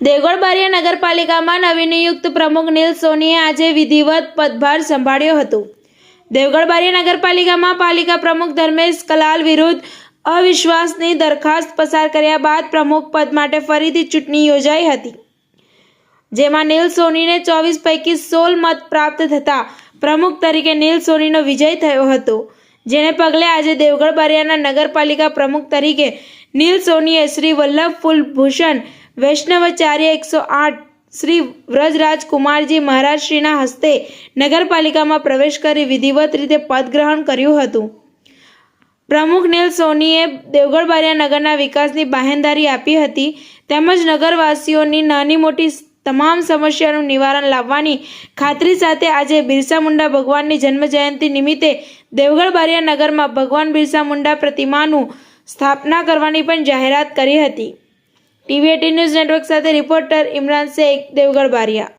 દેગોળબારિયા નગરપાલિકામાં નવનિયુક્ત પ્રમુખ નીલ સોનીએ આજે વિધિવત પદભાર સંભાળ્યો હતો. દેવગઢબારિયા નગરપાલિકામાં પાલિકા પ્રમુખ ધર્મેશ કલાલ વિરુદ્ધ અવિશ્વાસની દરખાસ્ત પસાર કર્યા બાદ પ્રમુખ પદ માટે ફરીથી ચૂંટણી યોજાઈ હતી. જેમાં નીલ સોનીને ચોવીસ પૈકી સોળ મત પ્રાપ્ત થતા પ્રમુખ તરીકે નીલ સોનીનો વિજય થયો હતો. જેને પગલે આજે દેવગઢ બારિયાના નગરપાલિકા પ્રમુખ તરીકે નીલ સોનીએ શ્રી વલ્લભ ફૂલભૂષણ, વૈષ્ણવાચાર્ય એકસો આઠ, શ્રી વ્રજરાજ કુમારજી મહારાજશ્રીના હસ્તે નગરપાલિકામાં પ્રવેશ કરી વિધિવત રીતે પદગ્રહણ કર્યું હતું. પ્રમુખ નીલ સોનીએ દેવગઢ બારિયા નગરના વિકાસની બાહેંધારી આપી હતી. તેમજ નગરવાસીઓની નાની મોટી તમામ સમસ્યાનું નિવારણ લાવવાની ખાતરી સાથે આજે બિરસા મુંડા ભગવાનની જન્મજયંતિ નિમિત્તે દેવગઢ બારિયા નગરમાં ભગવાન બિરસા મુંડા પ્રતિમાનું સ્થાપના કરવાની પણ જાહેરાત કરી હતી. ટીવી એટી ન્યૂઝ નેટવર્ક સાથે રિપોર્ટર ઇમરાન શેખ, દેવગઢ બારિયા.